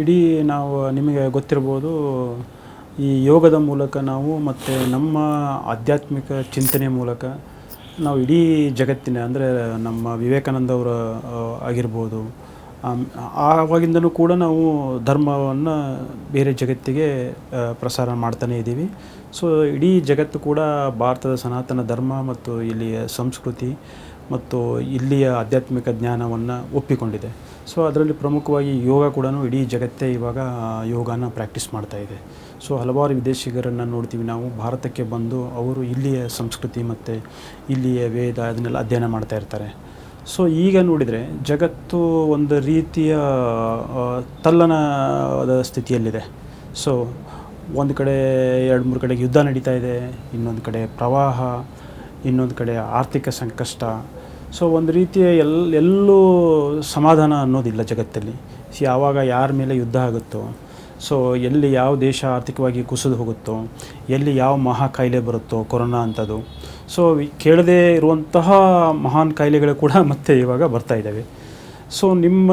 ಇಡೀ ನಾವು ನಿಮಗೆ ಗೊತ್ತಿರ್ಬೋದು, ಈ ಯೋಗದ ಮೂಲಕ ನಾವು ಮತ್ತು ನಮ್ಮ ಆಧ್ಯಾತ್ಮಿಕ ಚಿಂತನೆ ಮೂಲಕ ನಾವು ಇಡೀ ಜಗತ್ತಿನ, ಅಂದರೆ ನಮ್ಮ ವಿವೇಕಾನಂದ ಅವರ ಆಗಿರ್ಬೋದು ಆವಾಗಿಂದನೂ ಕೂಡ ನಾವು ಧರ್ಮವನ್ನು ಬೇರೆ ಜಗತ್ತಿಗೆ ಪ್ರಸಾರ ಮಾಡ್ತಾನೇ ಇದ್ದೀವಿ. ಸೊ, ಇಡೀ ಜಗತ್ತು ಕೂಡ ಭಾರತದ ಸನಾತನ ಧರ್ಮ ಮತ್ತು ಇಲ್ಲಿಯ ಸಂಸ್ಕೃತಿ ಮತ್ತು ಇಲ್ಲಿಯ ಆಧ್ಯಾತ್ಮಿಕ ಜ್ಞಾನವನ್ನು ಒಪ್ಪಿಕೊಂಡಿದೆ. ಸೊ ಅದರಲ್ಲಿ ಪ್ರಮುಖವಾಗಿ ಯೋಗ ಕೂಡ ಇಡೀ ಜಗತ್ತೇ ಇವಾಗ ಯೋಗನ ಪ್ರಾಕ್ಟೀಸ್ ಮಾಡ್ತಾ ಇದೆ. ಸೊ ಹಲವಾರು ವಿದೇಶಿಗರನ್ನು ನೋಡ್ತೀವಿ ನಾವು. ಭಾರತಕ್ಕೆ ಬಂದು ಅವರು ಇಲ್ಲಿಯ ಸಂಸ್ಕೃತಿ ಮತ್ತು ಇಲ್ಲಿಯ ವೇದ ಅದನ್ನೆಲ್ಲ ಅಧ್ಯಯನ ಮಾಡ್ತಾ ಇರ್ತಾರೆ. ಸೊ ಈಗ ನೋಡಿದರೆ ಜಗತ್ತು ಒಂದು ರೀತಿಯ ತಲ್ಲನದ ಸ್ಥಿತಿಯಲ್ಲಿದೆ. ಸೊ ಒಂದು ಕಡೆ ಎರಡು ಮೂರು ಕಡೆ ಯುದ್ಧ ನಡೀತಾ ಇದೆ, ಇನ್ನೊಂದು ಕಡೆ ಪ್ರವಾಹ, ಇನ್ನೊಂದು ಕಡೆ ಆರ್ಥಿಕ ಸಂಕಷ್ಟ ಸೊ ಒಂದು ರೀತಿಯ ಎಲ್, ಎಲ್ಲೂ ಸಮಾಧಾನ ಅನ್ನೋದಿಲ್ಲ ಜಗತ್ತಲ್ಲಿ. ಯಾವಾಗ ಯಾರ ಮೇಲೆ ಯುದ್ಧ ಆಗುತ್ತೋ ಸೊ ಎಲ್ಲಿ ಯಾವ ದೇಶ ಆರ್ಥಿಕವಾಗಿ ಕುಸಿದು ಹೋಗುತ್ತೋ, ಎಲ್ಲಿ ಯಾವ ಮಹಾ ಕಾಯಿಲೆ ಬರುತ್ತೋ, ಕೊರೋನಾ ಅಂಥದ್ದು. ಸೊ ಕೇಳದೇ ಇರುವಂತಹ ಮಹಾನ್ ಕಾಯಿಲೆಗಳು ಕೂಡ ಮತ್ತೆ ಇವಾಗ ಬರ್ತಾ ಇದ್ದಾವೆ. ಸೊ ನಿಮ್ಮ,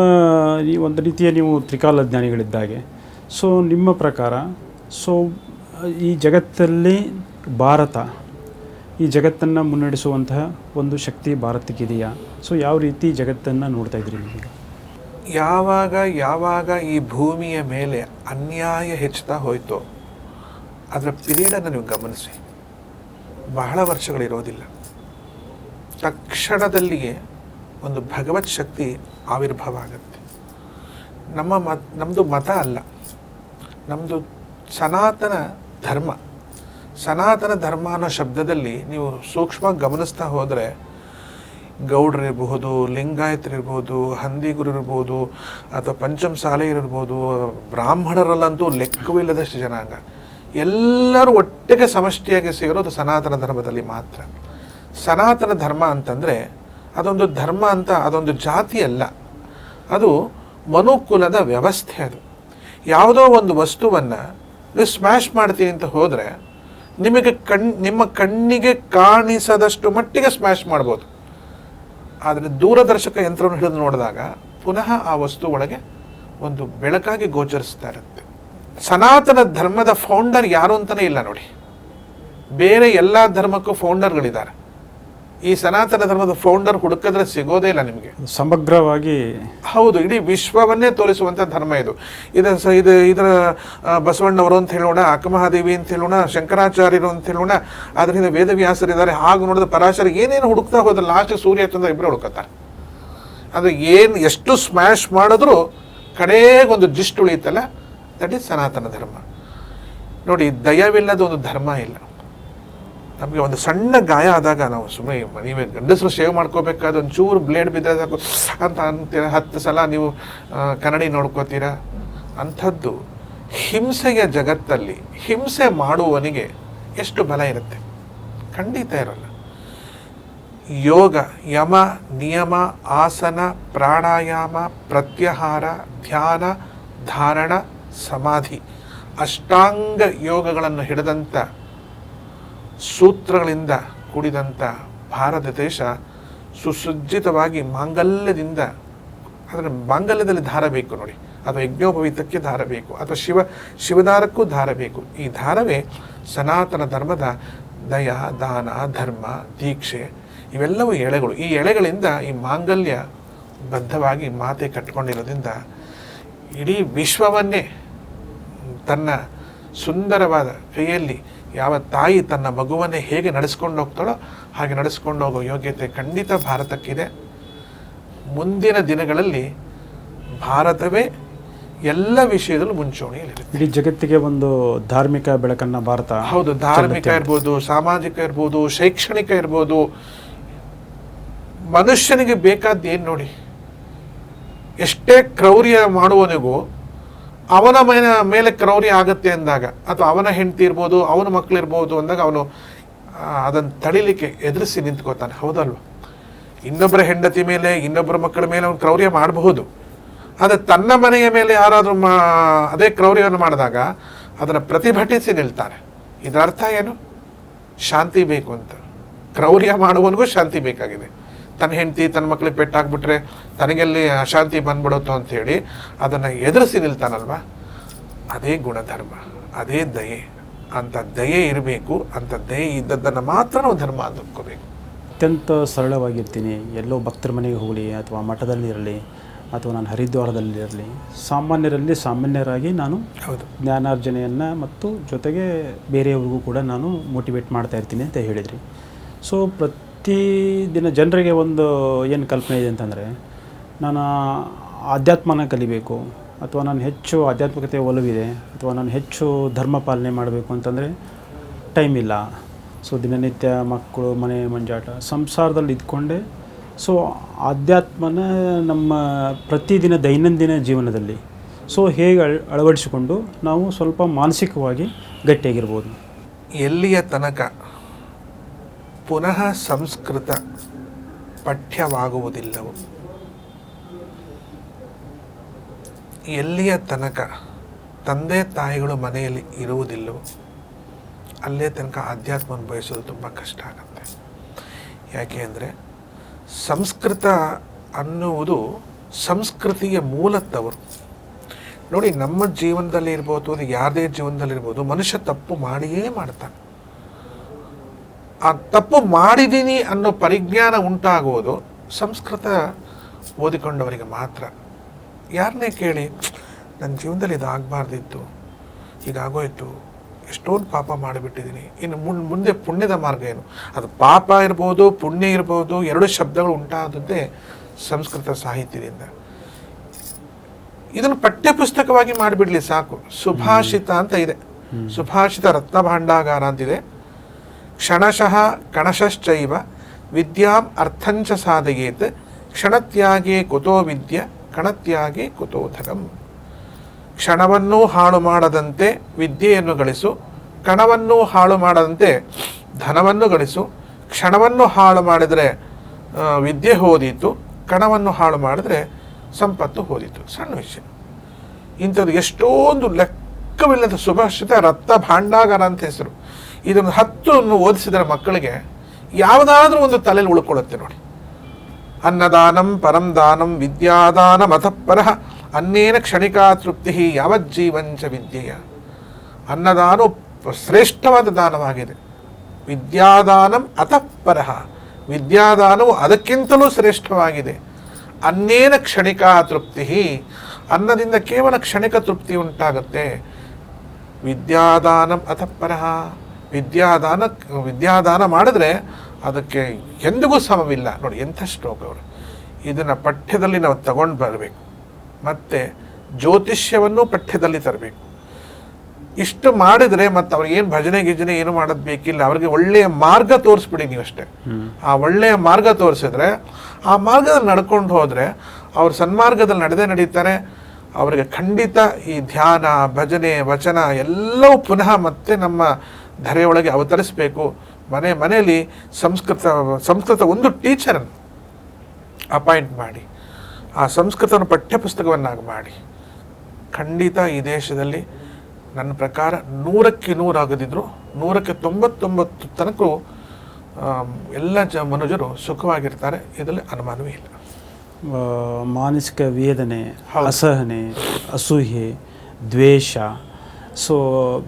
ಈ ಒಂದು ರೀತಿಯ ನೀವು ತ್ರಿಕಾಲ ಜ್ಞಾನಿಗಳಿದ್ದಾಗೆ. ಸೊ ನಿಮ್ಮ ಪ್ರಕಾರ ಸೊ ಈ ಜಗತ್ತಲ್ಲಿ ಭಾರತ ಈ ಜಗತ್ತನ್ನು ಮುನ್ನಡೆಸುವಂತಹ ಒಂದು ಶಕ್ತಿ ಭಾರತಕ್ಕಿದೆಯಾ? ಸೊ ಯಾವ ರೀತಿ ಜಗತ್ತನ್ನು ನೋಡ್ತಾ ಇದ್ರಿ ನೀವು ಯಾವಾಗ ಯಾವಾಗ ಈ ಭೂಮಿಯ ಮೇಲೆ ಅನ್ಯಾಯ ಹೆಚ್ಚುತ್ತಾ ಹೋಯಿತೋ, ಅದರ ಪಿರಿಯಡನ್ನು ನೀವು ಗಮನಿಸಿ. ಬಹಳ ವರ್ಷಗಳಿರೋದಿಲ್ಲ ತಕ್ಷಣದಲ್ಲಿಯೇ ಒಂದು ಭಗವತ್ ಶಕ್ತಿ ಆವಿರ್ಭಾವ ಆಗುತ್ತೆ. ನಮ್ಮ ಮತ್ ನಮ್ಮದು ಮತ ಅಲ್ಲ. ನಮ್ಮದು ಸನಾತನ ಧರ್ಮ. ಸನಾತನ ಧರ್ಮ ಅನ್ನೋ ಶಬ್ದದಲ್ಲಿ ನೀವು ಸೂಕ್ಷ್ಮ ಗಮನಿಸ್ತಾ ಹೋದರೆ ಗೌಡ್ರಿರ್ಬಹುದು ಲಿಂಗಾಯತರಿರ್ಬೋದು ಹಂದಿಗುರಿರ್ಬೋದು ಅಥವಾ ಪಂಚಮ ಸಾಲೆಯರಿರ್ಬೋದು ಬ್ರಾಹ್ಮಣರಲ್ಲಂತೂ ಲೆಕ್ಕವಿಲ್ಲದಷ್ಟು ಜನಾಂಗ. ಎಲ್ಲರೂ ಒಟ್ಟಿಗೆ ಸಮಷ್ಟಿಯಾಗಿ ಸೇರೋದು ಸನಾತನ ಧರ್ಮದಲ್ಲಿ ಮಾತ್ರ. ಸನಾತನ ಧರ್ಮ ಅಂತಂದರೆ, ಅದೊಂದು ಧರ್ಮ ಅಂತ ಅದೊಂದು ಜಾತಿ ಅಲ್ಲ. ಅದು ಮನುಕುಲದ ವ್ಯವಸ್ಥೆ ಅದು. ಯಾವುದೋ ಒಂದು ವಸ್ತುವನ್ನು ನೀವು ಸ್ಮ್ಯಾಶ್ ಮಾಡ್ತೀವಿ ಅಂತ ಹೋದರೆ ನಿಮಗೆ ಕಣ್, ನಿಮ್ಮ ಕಣ್ಣಿಗೆ ಕಾಣಿಸದಷ್ಟು ಮಟ್ಟಿಗೆ ಸ್ಮ್ಯಾಶ್ ಮಾಡ್ಬೋದು. ಆದರೆ ದೂರದರ್ಶಕ ಯಂತ್ರವನ್ನು ಹಿಡಿದು ನೋಡಿದಾಗ ಪುನಃ ಆ ವಸ್ತು ಒಳಗೆ ಒಂದು ಬೆಳಕಾಗಿ ಗೋಚರಿಸ್ತಾ ಇರುತ್ತೆ. ಸನಾತನ ಧರ್ಮದ ಫೌಂಡರ್ ಯಾರು ಅಂತಲೇ ಇಲ್ಲ ನೋಡಿ. ಬೇರೆ ಎಲ್ಲ ಧರ್ಮಕ್ಕೂ ಫೌಂಡರ್ಗಳಿದ್ದಾರೆ ಈ ಸನಾತನ ಧರ್ಮದ ಫೌಂಡರ್ ಹುಡುಕಿದ್ರೆ ಸಿಗೋದೇ ಇಲ್ಲ ನಿಮಗೆ. ಸಮಗ್ರವಾಗಿ ಹೌದು ಇಡೀ ವಿಶ್ವವನ್ನೇ ತೋರಿಸುವಂಥ ಧರ್ಮ ಇದು. ಇದರ ಸ ಇದು ಇದರ ಬಸವಣ್ಣವರು ಅಂತ ಹೇಳೋಣ ಅಕ್ಕಮಹಾದೇವಿ ಅಂತ ಹೇಳೋಣ ಶಂಕರಾಚಾರ್ಯರು ಅಂತ ಹೇಳೋಣ ಅದರಿಂದ ವೇದವ್ಯಾಸರಿದ್ದಾರೆ ಹಾಗೆ ನೋಡಿದ ಪರಾಶರ ಏನೇನು ಹುಡುಕ್ತಾ ಹೋದ್ರೆ ಲಾಸ್ಟ್ ಸೂರ್ಯ ಚಂದ್ರ ಇಬ್ಬರು ಹುಡುಕತ್ತಾರೆ. ಅದು ಏನು ಎಷ್ಟು ಸ್ಮ್ಯಾಶ್ ಮಾಡಿದ್ರೂ ಕಡೆಗೊಂದು ಜಿಸ್ಟ್ ಉಳಿಯುತ್ತಲ್ಲ ದಟ್ ಈಸ್ ಸನಾತನ ಧರ್ಮ. ನೋಡಿ ದಯವಿಲ್ಲದ ಒಂದು ಧರ್ಮ ಇಲ್ಲ. ನಮಗೆ ಒಂದು ಸಣ್ಣ ಗಾಯ ಆದಾಗ ನಾವು ಸುಮ್ಮನೆ ನೀವೇ ಗಂಡಸರು ಶೇವ್ ಮಾಡ್ಕೋಬೇಕಾದ ಒಂದು ಚೂರು ಬ್ಲೇಡ್ ಬಿದ್ದರೆ ಸಾಕು. ಅಂತ ಅಂತೀರ? ಹತ್ತು ಸಲ ನೀವು ಕನ್ನಡಿ ನೋಡ್ಕೋತೀರಾ? ಅಂಥದ್ದು ಹಿಂಸೆಯ ಜಗತ್ತಲ್ಲಿ, ಹಿಂಸೆ ಮಾಡುವವನಿಗೆ ಎಷ್ಟು ಬಲ ಇರುತ್ತೆ? ಖಂಡಿತ ಇರಲ್ಲ. ಯೋಗ, ಯಮ, ನಿಯಮ, ಆಸನ, ಪ್ರಾಣಾಯಾಮ, ಪ್ರತ್ಯಾಹಾರ, ಧ್ಯಾನ, ಧಾರಣ, ಸಮಾಧಿ. ಅಷ್ಟಾಂಗ ಯೋಗಗಳನ್ನು ಹಿಡಿದಂಥ ಸೂತ್ರಗಳಿಂದ ಕೂಡಿದಂಥ ಭಾರತ ದೇಶ ಸುಸಜ್ಜಿತವಾಗಿ ಮಾಂಗಲ್ಯದಿಂದ, ಅದರ ಮಾಂಗಲ್ಯದಲ್ಲಿ ಧಾರ ಬೇಕು ನೋಡಿ. ಅಥವಾ ಯಜ್ಞೋಪವೀತಕ್ಕೆ ಧಾರ ಬೇಕು ಅಥವಾ ಶಿವ, ಶಿವದಾರಕ್ಕೂ ಧಾರ ಬೇಕು ಈ ಧಾರವೇ ಸನಾತನ ಧರ್ಮದ ದಯ, ದಾನ, ಧರ್ಮ, ದೀಕ್ಷೆ, ಇವೆಲ್ಲವೂ ಎಳೆಗಳು. ಈ ಎಳೆಗಳಿಂದ ಈ ಮಾಂಗಲ್ಯ ಬದ್ಧವಾಗಿ ಮಾತೆ ಕಟ್ಕೊಂಡಿರೋದ್ರಿಂದ ಇಡೀ ವಿಶ್ವವನ್ನೇ ತನ್ನ ಸುಂದರವಾದ ಕೈಯಲ್ಲಿ ಯಾವ ತಾಯಿ ತನ್ನ ಮಗುವನ್ನೇ ಹೇಗೆ ನಡೆಸ್ಕೊಂಡು ಹೋಗ್ತಾಳೋ ಹಾಗೆ ನಡೆಸ್ಕೊಂಡು ಹೋಗೋ ಯೋಗ್ಯತೆ ಖಂಡಿತ ಭಾರತಕ್ಕಿದೆ. ಮುಂದಿನ ದಿನಗಳಲ್ಲಿ ಭಾರತವೇ ಎಲ್ಲ ವಿಷಯದಲ್ಲೂ ಮುಂಚೂಣಿಯಲ್ಲಿದೆ ಇಡೀ ಜಗತ್ತಿಗೆ ಒಂದು ಧಾರ್ಮಿಕ ಬೆಳಕನ್ನು ಭಾರತ ಹೌದು ಧಾರ್ಮಿಕ ಇರ್ಬೋದು ಸಾಮಾಜಿಕ ಇರ್ಬೋದು ಶೈಕ್ಷಣಿಕ ಇರ್ಬೋದು. ಮನುಷ್ಯನಿಗೆ ಬೇಕಾದ ಏನು ನೋಡಿ? ಎಷ್ಟೇ ಕ್ರೌರ್ಯ ಮಾಡುವನಿಗೂ ಅವನ ಮೇಲೆ ಮೇಲೆ ಕ್ರೌರ್ಯ ಆಗತ್ತೆ ಅಂದಾಗ, ಅಥವಾ ಅವನ ಹೆಂಡತಿ ಇರ್ಬೋದು, ಅವನ ಮಕ್ಕಳಿರ್ಬೋದು ಅಂದಾಗ ಅವನು ಅದನ್ನು ತಡಿಲಿಕ್ಕೆ ಎದುರಿಸಿ ನಿಂತ್ಕೋತಾನೆ ಹೌದಲ್ವ? ಇನ್ನೊಬ್ಬರ ಹೆಂಡತಿ ಮೇಲೆ ಇನ್ನೊಬ್ಬರ ಮಕ್ಕಳ ಮೇಲೆ ಅವನು ಕ್ರೌರ್ಯ ಮಾಡಬಹುದು. ಆದರೆ ತನ್ನ ಮನೆಯ ಮೇಲೆ ಯಾರಾದರೂ ಮಾ, ಅದೇ ಕ್ರೌರ್ಯವನ್ನು ಮಾಡಿದಾಗ ಅದನ್ನು ಪ್ರತಿಭಟಿಸಿ ನಿಲ್ತಾರೆ. ಇದರ ಅರ್ಥ ಏನು? ಶಾಂತಿ ಬೇಕು ಅಂತ. ಕ್ರೌರ್ಯ ಮಾಡುವವನಿಗೂ ಶಾಂತಿ ಬೇಕಾಗಿದೆ. ತನ್ನ ಹೆಂಡತಿ ತನ್ನ ಮಕ್ಳಿಗೆ ಪೆಟ್ಟಾಕ್ಬಿಟ್ರೆ ತನಗೆಲ್ಲಿ ಅಶಾಂತಿ ಬಂದ್ಬಿಡುತ್ತೋ ಅಂಥೇಳಿ ಅದನ್ನು ಎದುರಿಸಿ ನಿಲ್ತಾನಲ್ವ? ಅದೇ ಗುಣಧರ್ಮ ಅದೇ ದಯೆ. ಅಂಥ ದಯೆ ಇರಬೇಕು ಅಂಥ ದಯೆ ಇದ್ದದ್ದನ್ನು ಮಾತ್ರ ನಾವು ಧರ್ಮ ಅಂದ್ಕೋಬೇಕು ಅತ್ಯಂತ ಸರಳವಾಗಿರ್ತೀನಿ. ಎಲ್ಲೋ ಭಕ್ತರ ಮನೆಗೆ ಹೋಗಲಿ ಅಥವಾ ಮಠದಲ್ಲಿರಲಿ ಅಥವಾ ನಾನು ಹರಿದ್ವಾರದಲ್ಲಿರಲಿ ಸಾಮಾನ್ಯರಲ್ಲಿ ಸಾಮಾನ್ಯರಾಗಿ ನಾನು ಹೌದು. ಜ್ಞಾನಾರ್ಜನೆಯನ್ನು ಮತ್ತು ಜೊತೆಗೆ ಬೇರೆಯವ್ರಿಗೂ ಕೂಡ ನಾನು ಮೋಟಿವೇಟ್ ಮಾಡ್ತಾ ಇರ್ತೀನಿ ಅಂತ ಹೇಳಿದ್ರಿ. ಸೊ ಪ್ರತಿದಿನ ಜನರಿಗೆ ಒಂದು ಏನು ಕಲ್ಪನೆ ಇದೆ ಅಂತಂದರೆ, ನಾನು ಆಧ್ಯಾತ್ಮನ ಕಲಿಬೇಕು, ಅಥವಾ ನಾನು ಹೆಚ್ಚು ಆಧ್ಯಾತ್ಮಿಕತೆ ಒಲವಿದೆ, ಅಥವಾ ನಾನು ಹೆಚ್ಚು ಧರ್ಮ ಪಾಲನೆ ಮಾಡಬೇಕು ಅಂತಂದರೆ ಟೈಮ್ ಇಲ್ಲ. ಸೊ ದಿನನಿತ್ಯ ಮಕ್ಕಳು, ಮನೆ ಮಂಜಾಟ, ಸಂಸಾರದಲ್ಲಿ ಇದ್ಕೊಂಡೆ ಸೊ ಆಧ್ಯಾತ್ಮನ ನಮ್ಮ ಪ್ರತಿದಿನ ದೈನಂದಿನ ಜೀವನದಲ್ಲಿ. ಸೊ ಹೇಗೆ ಅಳ, ಅಳವಡಿಸಿಕೊಂಡು ನಾವು ಸ್ವಲ್ಪ ಮಾನಸಿಕವಾಗಿ ಗಟ್ಟಿಯಾಗಿರ್ಬೋದು. ಎಲ್ಲಿಯ ತನಕ ಪುನಃ ಸಂಸ್ಕೃತ ಪಠ್ಯವಾಗುವುದಿಲ್ಲವು. ಎಲ್ಲಿಯ ತನಕ ತಂದೆ ತಾಯಿಗಳು ಮನೆಯಲ್ಲಿ ಇರುವುದಿಲ್ಲವೋ, ಅಲ್ಲೇ ತನಕ ಆಧ್ಯಾತ್ಮನ ಬಯಸೋದು ತುಂಬ ಕಷ್ಟ ಆಗುತ್ತೆ. ಯಾಕೆ ಅಂದರೆ ಸಂಸ್ಕೃತ ಅನ್ನುವುದು ಸಂಸ್ಕೃತಿಯ ಮೂಲತ್ತವರು. ನೋಡಿ, ನಮ್ಮ ಜೀವನದಲ್ಲಿ ಇರ್ಬೋದು, ಯಾರದೇ ಜೀವನದಲ್ಲಿರ್ಬೋದು ಮನುಷ್ಯ ತಪ್ಪು ಮಾಡಿಯೇ ಮಾಡ್ತಾನೆ. ಆ ತಪ್ಪು ಮಾಡಿದ್ದೀನಿ ಅನ್ನೋ ಪರಿಜ್ಞಾನ ಉಂಟಾಗುವುದು ಸಂಸ್ಕೃತ ಓದಿಕೊಂಡವರಿಗೆ ಮಾತ್ರ. ಯಾರನ್ನೇ ಕೇಳಿ ನನ್ನ ಜೀವನದಲ್ಲಿ ಇದು ಆಗಬಾರ್ದಿತ್ತು ಹೀಗಾಗೋಯ್ತು ಎಷ್ಟೊಂದು ಪಾಪ ಮಾಡಿಬಿಟ್ಟಿದ್ದೀನಿ ಇನ್ನು ಮುನ್ ಮುಂದೆ ಪುಣ್ಯದ ಮಾರ್ಗ ಏನು? ಅದು ಪಾಪ ಇರ್ಬೋದು ಪುಣ್ಯ ಇರ್ಬೋದು ಎರಡು ಶಬ್ದಗಳು ಉಂಟಾದದ್ದೇ ಸಂಸ್ಕೃತ ಸಾಹಿತ್ಯದಿಂದ. ಇದನ್ನು ಪಠ್ಯಪುಸ್ತಕವಾಗಿ ಮಾಡಿಬಿಡಲಿ ಸಾಕು. ಸುಭಾಷಿತ ಅಂತ ಇದೆ. ಸುಭಾಷಿತ ರತ್ನ ಭಾಂಡಾಗಾರ ಅಂತಿದೆ. ಕ್ಷಣಶಃ ಕಣಶಶ್ಚೈವ ವಿದ್ಯಾಂ ಅರ್ಥಂಚ ಸಾಧಯೇತ್ ಕ್ಷಣತ್ಯಾಗೇ ಕುತೋ ವಿದ್ಯ ಕಣತ್ಯಾಗೆ ಕುತೋ ಧನಂ. ಕ್ಷಣವನ್ನೂ ಹಾಳು ಮಾಡದಂತೆ ವಿದ್ಯೆಯನ್ನು ಗಳಿಸು, ಕಣವನ್ನೂ ಹಾಳು ಮಾಡದಂತೆ ಧನವನ್ನು ಗಳಿಸು, ಕ್ಷಣವನ್ನು ಹಾಳು ಮಾಡಿದರೆ ವಿದ್ಯೆ ಹೋದೀತು, ಕಣವನ್ನು ಹಾಳು ಮಾಡಿದರೆ ಸಂಪತ್ತು ಹೋದೀತು. ಸಣ್ಣ ವಿಷಯ. ಇಂಥದ್ದು ಎಷ್ಟೊಂದು ಲೆಕ್ಕವಿಲ್ಲದ ಸುಭಾಷಿತ ರಕ್ತ ಭಾಂಡಾಗಾರ ಅಂತ ಹೆಸರು. ಇದನ್ನು ಹತ್ತು ಓದಿಸಿದರೆ ಮಕ್ಕಳಿಗೆ ಯಾವುದಾದ್ರೂ ಒಂದು ತಲೆಯಲ್ಲಿ ಉಳ್ಕೊಳ್ಳುತ್ತೆ ನೋಡಿ. ಅನ್ನದಾನಂ ಪರಂ ದಾನಂ ವಿದ್ಯಾದಾನ ಮತಃಪರ ಅನ್ನೇನ ಕ್ಷಣಿಕಾ ತೃಪ್ತಿ ಯಾವಜ್ಜೀವಂಚ ವಿದ್ಯೆಯ. ಅನ್ನದಾನ ಶ್ರೇಷ್ಠವಾದ ದಾನವಾಗಿದೆ. ವಿದ್ಯಾದಾನಂ ಅತಃಪರಹ ವಿದ್ಯಾದಾನವು ಅದಕ್ಕಿಂತಲೂ ಶ್ರೇಷ್ಠವಾಗಿದೆ. ಅನ್ನೇನ ಕ್ಷಣಿಕಾ ತೃಪ್ತಿ ಅನ್ನದಿಂದ ಕೇವಲ ಕ್ಷಣಿಕ ತೃಪ್ತಿ ಉಂಟಾಗುತ್ತೆ. ವಿದ್ಯಾದಾನಂ ಅತಃಪರ. ವಿದ್ಯಾದಾನ ವಿದ್ಯಾದಾನ ಮಾಡಿದ್ರೆ ಅದಕ್ಕೆ ಎಂದಿಗೂ ಸಮವಿಲ್ಲ. ನೋಡಿ ಎಂಥ ಶ್ಲೋಕ ಅವರು. ಇದನ್ನು ಪಠ್ಯದಲ್ಲಿ ನಾವು ತಗೊಂಡು ಬರಬೇಕು. ಮತ್ತು ಜ್ಯೋತಿಷ್ಯವನ್ನು ಪಠ್ಯದಲ್ಲಿ ತರಬೇಕು. ಇಷ್ಟು ಮಾಡಿದರೆ ಮತ್ತು ಅವ್ರಿಗೆ ಏನು ಭಜನೆ ಗಿಜನೆ ಏನು ಮಾಡೋದು ಬೇಕಿಲ್ಲ. ಅವ್ರಿಗೆ ಒಳ್ಳೆಯ ಮಾರ್ಗ ತೋರಿಸ್ಬಿಡಿ ಅಷ್ಟೇ. ಆ ಒಳ್ಳೆಯ ಮಾರ್ಗ ತೋರಿಸಿದ್ರೆ ಆ ಮಾರ್ಗದಲ್ಲಿ ನಡ್ಕೊಂಡು ಹೋದರೆ ಅವ್ರು ಸನ್ಮಾರ್ಗದಲ್ಲಿ ನಡೆದೇ ನಡೀತಾರೆ. ಅವರಿಗೆ ಖಂಡಿತ ಈ ಧ್ಯಾನ ಭಜನೆ ವಚನ ಎಲ್ಲವೂ ಪುನಃ ಮತ್ತೆ ನಮ್ಮ ಧರೆಯೊಳಗೆ ಅವತರಿಸಬೇಕು. ಮನೆ ಮನೆಯಲ್ಲಿ ಸಂಸ್ಕೃತ ಸಂಸ್ಕೃತ ಒಂದು ಟೀಚರನ್ನು ಅಪಾಯಿಂಟ್ ಮಾಡಿ. ಆ ಸಂಸ್ಕೃತವನ್ನು ಪಠ್ಯಪುಸ್ತಕವನ್ನಾಗಿ ಮಾಡಿ. ಖಂಡಿತ ಈ ದೇಶದಲ್ಲಿ ನನ್ನ ಪ್ರಕಾರ ನೂರಕ್ಕೆ ನೂರಾಗದಿದ್ರು ನೂರಕ್ಕೆ ತೊಂಬತ್ತೊಂಬತ್ತು ತನಕ ಎಲ್ಲ ಜ ಮನುಜರು ಸುಖವಾಗಿರ್ತಾರೆ. ಇದರಲ್ಲಿ ಅನುಮಾನವೇ ಇಲ್ಲ. ಮಾನಸಿಕ ವೇದನೆ ಅಸಹನೆ ಅಸೂಹೆ ದ್ವೇಷ ಸೊ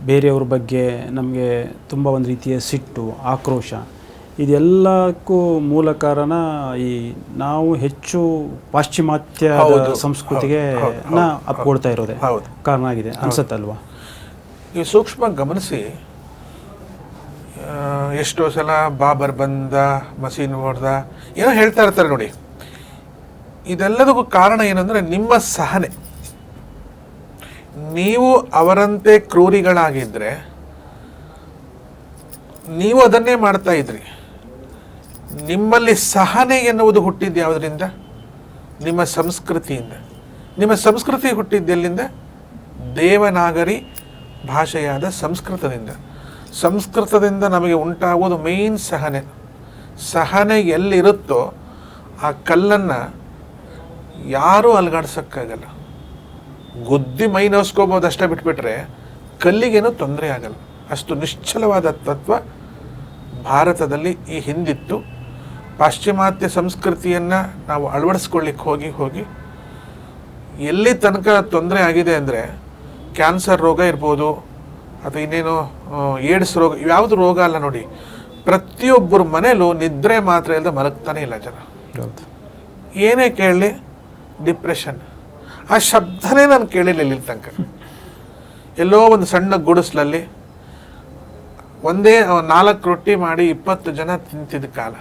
ಬೇರೆಯವ್ರ ಬಗ್ಗೆ ನಮಗೆ ತುಂಬ ಒಂದು ರೀತಿಯ ಸಿಟ್ಟು ಆಕ್ರೋಶ ಇದೆಲ್ಲಕ್ಕೂ ಮೂಲ ಕಾರಣ ಈ ನಾವು ಹೆಚ್ಚು ಪಾಶ್ಚಿಮಾತ್ಯ ಸಂಸ್ಕೃತಿಗೆ ಅಪ್ಕೊಳ್ತಾ ಇರೋದೆ ಕಾರಣ ಆಗಿದೆ ಅನ್ಸತ್ತಲ್ವಾ? ಈ ಸೂಕ್ಷ್ಮ ಗಮನಿಸಿ ಎಷ್ಟೋ ಸಲ ಬಾಬರ್ ಬಂದ ಮಸೀನ್ ಹೊಡೆದ ಏನೋ ಹೇಳ್ತಾ ಇರ್ತಾರೆ ನೋಡಿ. ಇದೆಲ್ಲದಕ್ಕೂ ಕಾರಣ ಏನಂದ್ರೆ ನಿಮ್ಮ ಸಹನೆ. ನೀವು ಅವರಂತೆ ಕ್ರೂರಿಗಳಾಗಿದ್ದರೆ ನೀವು ಅದನ್ನೇ ಮಾಡ್ತಾ ಇದ್ರಿ. ನಿಮ್ಮಲ್ಲಿ ಸಹನೆ ಎನ್ನುವುದು ಹುಟ್ಟಿದ್ದು ಯಾವುದರಿಂದ? ನಿಮ್ಮ ಸಂಸ್ಕೃತಿಯಿಂದ. ನಿಮ್ಮ ಸಂಸ್ಕೃತಿ ಹುಟ್ಟಿದ್ದೆಲ್ಲಿಂದ ದೇವನಾಗರಿ ಭಾಷೆಯಾದ ಸಂಸ್ಕೃತದಿಂದ. ಸಂಸ್ಕೃತದಿಂದ ನಮಗೆ ಉಂಟಾಗುವುದು ಮೇನ್ ಸಹನೆ. ಸಹನೆ ಎಲ್ಲಿರುತ್ತೋ ಆ ಕಲ್ಲನ್ನು ಯಾರೂ ಅಲ್ಗಾಡ್ಸೋಕ್ಕಾಗಲ್ಲ. ಗುದ್ದಿ ಮೈ ನೋಸ್ಕೋಬೋದು ಅಷ್ಟೇ ಬಿಟ್ಬಿಟ್ರೆ ಕಲ್ಲಿಗೇನು ತೊಂದರೆ ಆಗಲ್ಲ. ಅಷ್ಟು ನಿಶ್ಚಲವಾದ ತತ್ವ ಭಾರತದಲ್ಲಿ ಈ ಹಿಂದಿತ್ತು. ಪಾಶ್ಚಿಮಾತ್ಯ ಸಂಸ್ಕೃತಿಯನ್ನು ನಾವು ಅಳವಡಿಸ್ಕೊಳ್ಳಿಕ್ಕೆ ಹೋಗಿ ಹೋಗಿ ಎಲ್ಲಿ ತನಕ ತೊಂದರೆ ಆಗಿದೆ ಅಂದರೆ ಕ್ಯಾನ್ಸರ್ ರೋಗ ಇರ್ಬೋದು ಅಥವಾ ಇನ್ನೇನು ಏಡ್ಸ್ ರೋಗ ಯಾವುದು ರೋಗ ಅಲ್ಲ ನೋಡಿ ಪ್ರತಿಯೊಬ್ಬರ ಮನೇಲೂ ನಿದ್ರೆ ಮಾತ್ರ ಇಲ್ಲದೆ ಮಲಗ್ತಾನೆ ಇಲ್ಲ ಜನ. ಏನೇ ಕೇಳಲಿ ಡಿಪ್ರೆಷನ್. ಆ ಶಬ್ದನೇ ನಾನು ಕೇಳಿರಲಿಲ್ಲ ಇಲ್ಲಿ ತನಕ. ಎಲ್ಲೋ ಒಂದು ಸಣ್ಣ ಗುಡಿಸ್ಲಲ್ಲಿ ಒಂದೇ ನಾಲ್ಕು ರೊಟ್ಟಿ ಮಾಡಿ ಇಪ್ಪತ್ತು ಜನ ತಿಂತಿದ್ದ ಕಾಲ.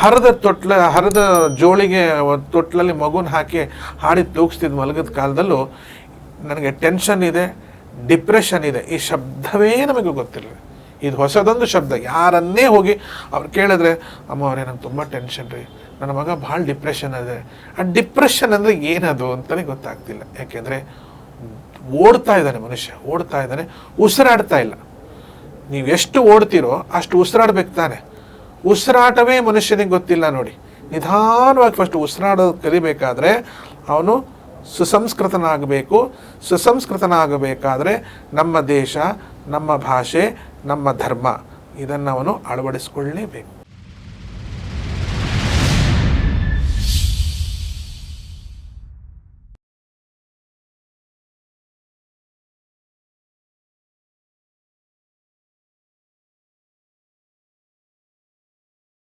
ಹರದ ತೊಟ್ಲ, ಹರದ ಜೋಳಿಗೆ ತೊಟ್ಲಲ್ಲಿ ಮಗುನ ಹಾಕಿ ಹಾಡಿ ತೂಗಿಸ್ತಿದ್ದ ಮಲಗದ ಕಾಲದಲ್ಲೂ ನನಗೆ ಟೆನ್ಷನ್ ಇದೆ, ಡಿಪ್ರೆಷನ್ ಇದೆ. ಈ ಶಬ್ದವೇ ನಮಗೆ ಗೊತ್ತಿಲ್ಲ. ಇದು ಹೊಸದೊಂದು ಶಬ್ದ. ಯಾರನ್ನೇ ಹೋಗಿ ಅವ್ರು ಕೇಳಿದ್ರೆ, ಅಮ್ಮ ಅವರೇ, ನಂಗೆ ತುಂಬ ಟೆನ್ಷನ್ ರೀ. ನನ್ನ ಮಗ ಭಾಳ ಡಿಪ್ರೆಷನ್ ಇದೆ ಆ ಡಿಪ್ರೆಷನ್ ಅಂದರೆ ಏನದು ಅಂತಲೇ ಗೊತ್ತಾಗ್ತಿಲ್ಲ. ಯಾಕೆಂದರೆ, ಓಡ್ತಾ ಇದ್ದಾನೆ ಮನುಷ್ಯ, ಓಡ್ತಾ ಇದ್ದಾನೆ, ಉಸಿರಾಡ್ತಾ ಇಲ್ಲ. ನೀವು ಎಷ್ಟು ಓಡ್ತೀರೋ ಅಷ್ಟು ಉಸಿರಾಡ್ಬೇಕು ತಾನೆ. ಉಸಿರಾಟವೇ ಮನುಷ್ಯನಿಗೆ ಗೊತ್ತಿಲ್ಲ ನೋಡಿ. ನಿಧಾನವಾಗಿ ಫಸ್ಟ್ ಉಸಿರಾಡೋದು ಕಲಿಬೇಕಾದ್ರೆ ಅವನು ಸುಸಂಸ್ಕೃತನಾಗಬೇಕು. ಸುಸಂಸ್ಕೃತನಾಗಬೇಕಾದ್ರೆ ನಮ್ಮ ದೇಶ ನಮ್ಮ ಭಾಷೆ ನಮ್ಮ ಧರ್ಮ ಇದನ್ನು ಅವನು ಅಳವಡಿಸ್ಕೊಳ್ಳೇಬೇಕು.